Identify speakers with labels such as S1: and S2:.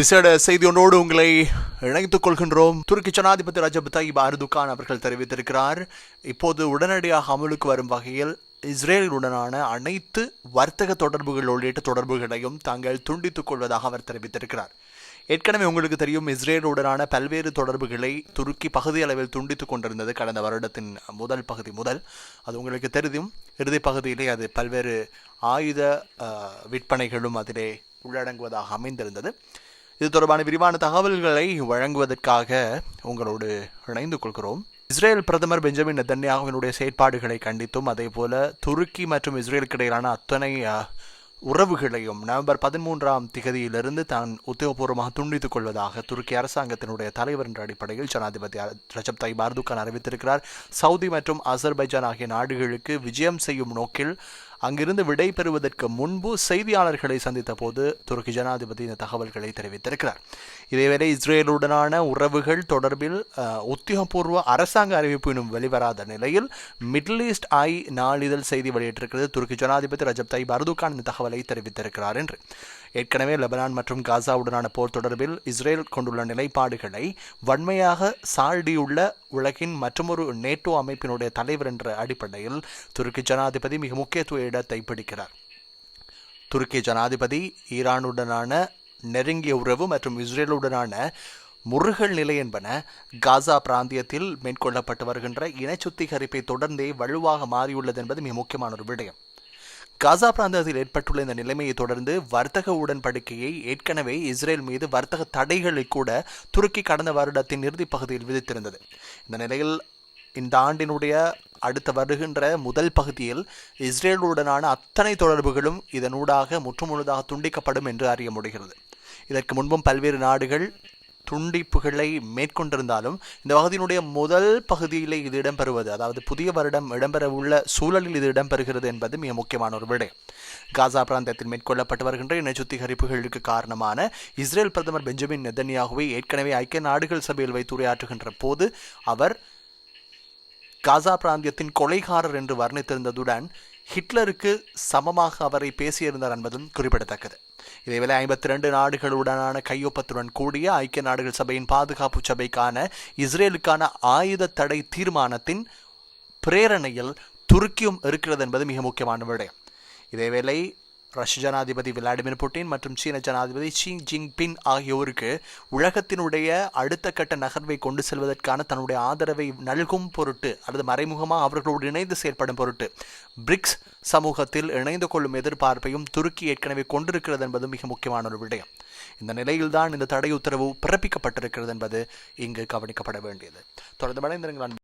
S1: விசேட செய்தி ஒன்றோடு உங்களை இணைத்துக் கொள்கின்றோம். துருக்கி ஜனாதிபதி ரஜப் தயிப் அர்துகான் அவர்கள் தெரிவித்திருக்கிறார். இப்போது உடனடியாக அமலுக்கு வரும் வகையில் இஸ்ரேலுடனான அனைத்து வர்த்தக தொடர்புகள் உள்ளிட்ட தொடர்புகளையும் தாங்கள் துண்டித்துக் கொள்வதாக அவர் தெரிவித்திருக்கிறார். ஏற்கனவே உங்களுக்கு தெரியும் இஸ்ரேலுடனான பல்வேறு தொடர்புகளை துருக்கி பகுதி அளவில் துண்டித்துக் கொண்டிருந்தது கடந்த வருடத்தின் முதல் பகுதி முதல். அது உங்களுக்கு தெரியும். இறுதி பகுதியிலே அது பல்வேறு ஆயுத விற்பனைகளும் அதிலே உள்ளடங்குவதாக அமைந்திருந்தது. இது தொடர்பான விரிவான தகவல்களை வழங்குவதற்காக உங்களோடு இணைந்து கொள்கிறோம். இஸ்ரேல் பிரதமர் பெஞ்சமின் நெத்தன்யாகுவினுடைய செயற்பாடுகளை கண்டித்தும் அதே போல துருக்கி மற்றும் இஸ்ரேலுக்கு இடையிலான அத்தனை உறவுகளையும் நவம்பர் பதிமூன்றாம் திகதியிலிருந்து தான் உத்தியோகபூர்வமாக துண்டித்துக் கொள்வதாக துருக்கி அரசாங்கத்தினுடைய தலைவர் என்ற அடிப்படையில் ஜனாதிபதி ரஜப் தைப் அர்துகான் அறிவித்திருக்கிறார். சவுதி மற்றும் அசர்பைஜான் ஆகிய நாடுகளுக்கு விஜயம் செய்யும் நோக்கில் அங்கிருந்து விடை பெறுவதற்கு முன்பு செய்தியாளர்களை சந்தித்த போது துருக்கி ஜனாதிபதி இந்த தகவல்களை தெரிவித்திருக்கிறார். இதேவேளை இஸ்ரேலுடனான உறவுகள் தொடர்பில் உத்தியோகபூர்வ அரசாங்க அறிவிப்பு இன்னும் வெளிவராத நிலையில் மிடில் ஈஸ்ட் ஐ நாளிதழ் செய்தி வெளியிட்டிருக்கிறது துருக்கி ஜனாதிபதி ரஜப் தாய் பர்துகான் இந்த தகவலை தெரிவித்திருக்கிறார் என்று. ஏற்கனவே லெபனான் மற்றும் காசாவுடனான போர் தொடர்பில் இஸ்ரேல் கொண்டுள்ள நிலைப்பாடுகளை வன்மையாக சாடியுள்ள உலகின் மற்றொரு நேட்டோ அமைப்பினுடைய தலைவர் என்ற அடிப்படையில் துருக்கி ஜனாதிபதி மிக முக்கியத்துவ இடத்தை பிடிக்கிறார். துருக்கி ஜனாதிபதி ஈரானுடனான நெருங்கிய உறவு மற்றும் இஸ்ரேலுடனான முருகல் நிலை என்பன காசா பிராந்தியத்தில் மேற்கொள்ளப்பட்டு வருகின்ற இன சுத்திகரிப்பை தொடர்ந்தே வலுவாக மாறியுள்ளது என்பது மிக முக்கியமான ஒரு விடயம். காசா பிராந்தத்தில் ஏற்பட்டுள்ள இந்த நிலைமையை தொடர்ந்து வர்த்தக உடன்படிக்கையை ஏற்கனவே இஸ்ரேல் மீது வர்த்தக தடைகளை கூட துருக்கி கடந்த வருடத்தின் இறுதி பகுதியில் விதித்திருந்தது. இந்த நிலையில் இந்த ஆண்டினுடைய அடுத்த வருகின்ற முதல் பகுதியில் இஸ்ரேலுடனான அத்தனை தொடர்புகளும் இதனூடாக முற்றுமுழுதாக துண்டிக்கப்படும் என்று அறிய முடிகிறது. இதற்கு முன்பும் பல்வேறு நாடுகள் துண்டிப்புகளை மேற்கொண்டிருந்தாலும் இந்த பகுதியினுடைய முதல் பகுதியிலே இது இடம்பெறுவது அதாவது புதிய வருடம் இடம்பெறவுள்ள சூழலில் இது இடம்பெறுகிறது என்பது மிக முக்கியமான ஒரு விடயம் காசா பிராந்தியத்தில் மேற்கொள்ளப்பட்டு வருகின்ற இன சுத்திகரிப்புகளுக்கு காரணமான இஸ்ரேல் பிரதமர் பெஞ்சமின் நெதன்யாகுவை ஏற்கனவே ஐக்கிய நாடுகள் சபையில் வைத்து உரையாற்றுகின்ற போது அவர் காசா பிராந்தியத்தின் கொலைகாரர் என்று வர்ணித்திருந்ததுடன் ஹிட்லருக்கு சமமாக அவரை பேசியிருந்தார் என்பதும் குறிப்பிடத்தக்கது. இதேவேளை ஐம்பத்தி ரெண்டு நாடுகளுடனான கையொப்பத்துடன் கூடிய ஐக்கிய நாடுகள் சபையின் பாதுகாப்பு சபைக்கான இஸ்ரேலுக்கான ஆயுத தடை தீர்மானத்தின் பிரேரணையில் துருக்கியும் இருக்கிறது என்பது மிக முக்கியமான விடயம். இதேவேளை ரஷ்ய ஜனாதிபதி விளாடிமிர் புட்டின் மற்றும் சீன ஜனாதிபதி ஷி ஜின்பிங் ஆகியோருக்கு உலகத்தினுடைய அடுத்த கட்ட நகர்வை கொண்டு செல்வதற்கான தன்னுடைய ஆதரவை நல்கும் பொருட்டு அல்லது மறைமுகமாக அவர்களோடு இணைந்து செயற்படும் பொருட்டு பிரிக்ஸ் சமூகத்தில் இணைந்து கொள்ளும் எதிர்பார்ப்பையும் துருக்கி ஏற்கனவே கொண்டிருக்கிறது என்பது மிக முக்கியமான ஒரு விடயம். இந்த நிலையில்தான் இந்த தடை உத்தரவு பிறப்பிக்கப்பட்டிருக்கிறது என்பது இங்கு கவனிக்கப்பட வேண்டியது. தொடர்ந்து மடைந்திருங்கள்